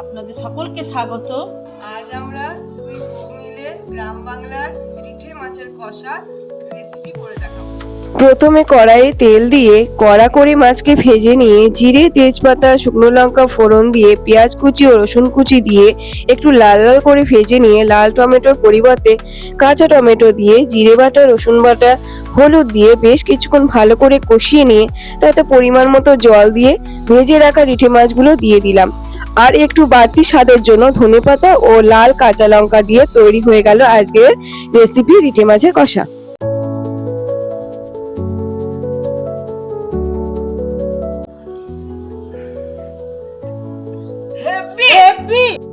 আপনাদের সকলকে স্বাগত। আজ আমরা দুই বউ মিলে গ্রাম বাংলার রিঠে মাছের কষা রেসিপি করে দেখাবো। প্রথমে কড়াইয়ে তেল দিয়ে কড়া করে মাছকে ভেজে নিয়ে জিরে তেজপাতা শুকনো লঙ্কা ফোড়ন দিয়ে পেঁয়াজ কুচি ও রসুন কুচি দিয়ে একটু লাল লাল করে ভেজে নিয়ে লাল টমেটোর পরিবর্তে কাঁচা টমেটো দিয়ে জিরে বাটা রসুন বাটা হলুদ দিয়ে বেশ কিছুক্ষণ ভালো করে কষিয়ে নিয়ে তাতে পরিমাণ মতো জল দিয়ে ভেজে রাখা রিঠে মাছগুলো দিয়ে দিলাম। আর একটু বাড়তি স্বাদের জন্য ধনে পাতা ও লাল কাঁচা লঙ্কা দিয়ে তৈরি হয়ে গেল আজকের রেসিপি রিটে মাছের কষা Happy! Happy!